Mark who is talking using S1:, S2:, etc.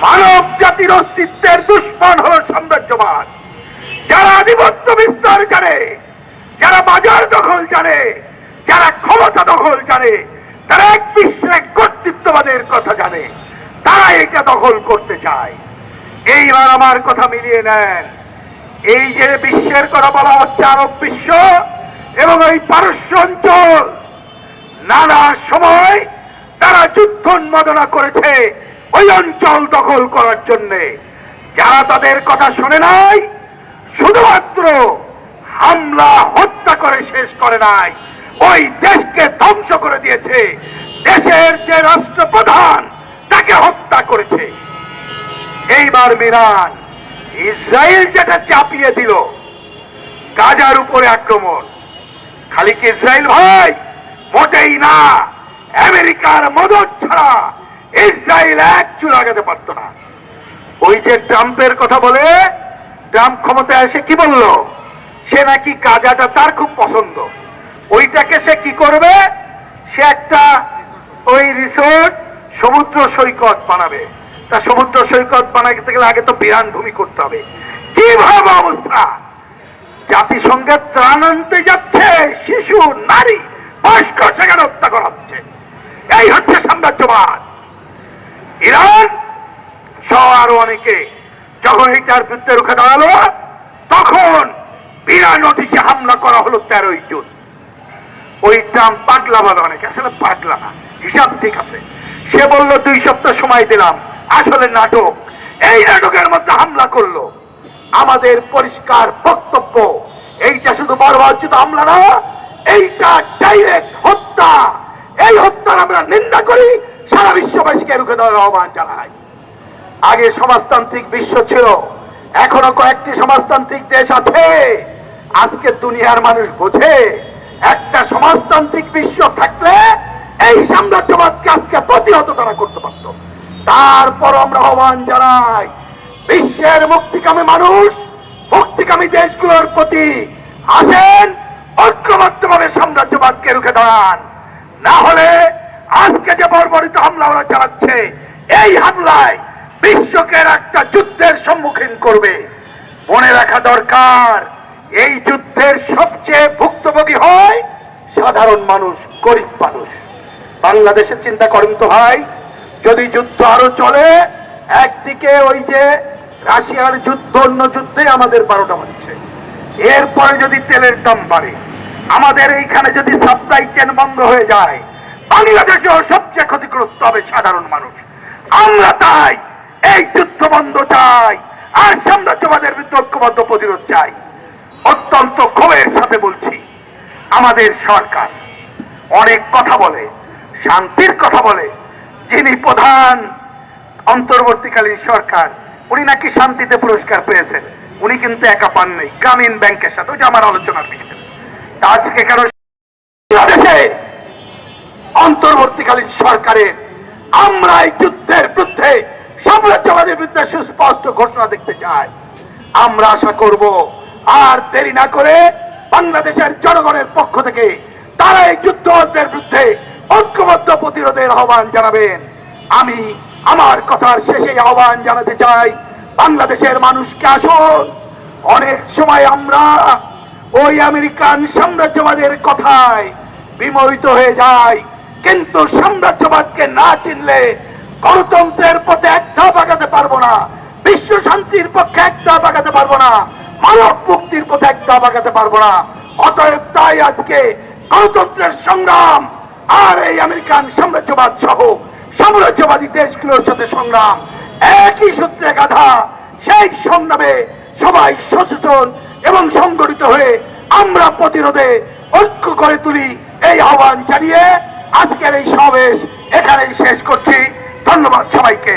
S1: মানব জাতির অস্তিত্বের দুশ্মন হল সাম্রাজ্যবাদ। যারা আধিপত্য বিস্তার জানে, যারা বাজার দখল জানে, যারা ক্ষমতা দখল জানে, তারা এক বিশ্বে কর্তৃত্ববাদের কথা জানে। তারা এটা দখল করতে চায়। এইবার আমার কথা মিলিয়ে নেন। এই যে বিশ্বের কথা বলা হচ্ছে আরব বিশ্ব এবং এই পারস্য অঞ্চল, নানা সময় তারা যুদ্ধ উন্মাদনা করেছে। ওই অঞ্চল দখল করার জন্যে। যারা তাদের কথা শুনে নাই, শুধুমাত্র হামলা, হত্যা করে শেষ করে নাই, ওই দেশকে ধ্বংস করে দিয়েছে। দেশের যে রাষ্ট্রপ্রধান, তাকে হত্যা করেছে। এইবার মিরান ইসরায়েল যেটা চাপিয়ে দিল, গাজার উপরে আক্রমণ। খালি কি ইসরায়েল ভাই, মোটেই না, আমেরিকার মদত ছাড়া ইসরায়েল এক চুল আগাতে পারত না। ওই যে ট্রাম্পের কথা বলে, ট্রাম্প ক্ষমতায় এসে কি বলল? সে নাকি গাজাটা তার খুব পছন্দ। ওইটাকে সে কি করবে? সে একটা ওই রিসোর্ট, সমুদ্র সৈকত বানাবে। তা সমুদ্র সৈকত গেলে আগে তো বিরান ভূমি করতে হবে। অবস্থা? জাতিসংঘের ত্রাণ আনতে যাচ্ছে শিশু, নারী, বয়স্ক সেখানে হত্যা করা হচ্ছে? এই হচ্ছে সাম্রাজ্যবাদ। ইরান, সহ আরও অনেকে যখন এইটার বিরুদ্ধে রুখে দাঁড়াল, তখন বিনা নোটিশে হামলা করা হলো তেরোই জুন। ওই ট্রাম্প পাগলা বলে অনেকে, আসলে পাগলা না, হিসাব ঠিক আছে। সে বলল, দুই সপ্তাহ সময় দিলাম, আসলে নাটক, এই নাটকের মধ্যে হামলা করল। আমাদের পরিষ্কার বক্তব্য, এইটা শুধু বর্বরচিত হামলা না, এইটা ডাইরেক্ট হত্যা। এই হত্যার আমরা নিন্দা করি সারা বিশ্ববাসীকে রুখে দেওয়ার আহ্বান জানাই। আগে সমাজতান্ত্রিক বিশ্ব ছিল, এখনও কয়েকটি সমাজতান্ত্রিক দেশ আছে। আজকে দুনিয়ার মানুষ বোঝে, একটা সমাজতান্ত্রিক বিশ্ব থাকলে এই সাম্রাজ্যবাদকে আজকে প্রতিহত তারা করতে পারত। তারপর আমরা আহ্বান জানাই, বিশ্বের মুক্তিকামী মানুষ, মুক্তিকামী দেশগুলোর প্রতি আসেন, ঐক্যবদ্ধভাবে সাম্রাজ্যবাদকে রুখে দাঁড়ান। না হলে আজকে যে বর্বরিত হামলা ওরা চালাচ্ছে, এই হামলায় বিশ্বকে একটা যুদ্ধের সম্মুখীন করবে। মনে রাখা দরকার, এই যুদ্ধের সবচেয়ে ভুক্তভোগী হয় সাধারণ মানুষ, গরিব মানুষ। বাংলাদেশের চিন্তা করেন তো ভাই, যদি যুদ্ধ আরও চলে, একদিকে ওই যে রাশিয়ার যুদ্ধ, অন্য যুদ্ধে আমাদের বারোটা বাজছে। এরপরে যদি তেলের দাম বাড়ে, আমাদের এইখানে যদি সাপ্লাই চেন বন্ধ হয়ে যায় বাংলাদেশেও সবচেয়ে ক্ষতিগ্রস্ত হবে সাধারণ মানুষ। আমরা তাই এই যুদ্ধ বন্ধ চাই, আর সাম্রাজ্যবাদের বিরুদ্ধে ঐক্যবদ্ধ প্রতিরোধ চাই। অত্যন্ত ক্ষোভের সাথে বলছি, আমাদের সরকার অনেক কথা বলে, শান্তির কথা বলে। যিনি প্রধান অন্তর্বর্তীকালীন সরকার, উনি নাকি শান্তিতে পুরস্কার পেয়েছেন। উনি কিন্তু একা পান নেই গ্রামীণ ব্যাংকের সাথে। আমার আলোচনার দিকে আজকে বাংলাদেশে অন্তর্বর্তীকালীন সরকারের আমরা এই যুদ্ধের বিরুদ্ধে সাম্রাজ্যবাদের বিরুদ্ধে সুস্পষ্ট ঘোষণা দেখতে চাই। আমরা আশা করব আর দেরি না করে বাংলাদেশের জনগণের পক্ষ থেকে তারা এই যুদ্ধের বিরুদ্ধে ঐক্যবদ্ধ প্রতিরোধের আহ্বান জানাবেন। আমি আমার কথার শেষে আহ্বান জানাতে চাই, বাংলাদেশের মানুষকে আসুন। অনেক সময় আমরা ওই আমেরিকান সাম্রাজ্যবাদের কথায় বিমোহিত হয়ে যায় কিন্তু সাম্রাজ্যবাদকে না চিনলে গণতন্ত্রের পথে এক ধাপ আগাতে পারব না, বিশ্ব শান্তির পক্ষে এক ধাপ আগাতে পারব না, মানব মুক্তির পথে এক ধাপ আগাতে পারব না। অতএব তাই আজকে গণতন্ত্রের সংগ্রাম আর এই আমেরিকান সাম্রাজ্যবাদ সহ সাম্রাজ্যবাদী দেশগুলোর সাথে সংগ্রাম একই সূত্রে গাধা। সেই সংগ্রামে সবাই সচেতন এবং সংগঠিত হয়ে আমরা প্রতিরোধে ঐক্য করে তুলি, এই আহ্বান জানিয়ে আজকের এই সমাবেশ এখানেই শেষ করছি। ধন্যবাদ সবাইকে।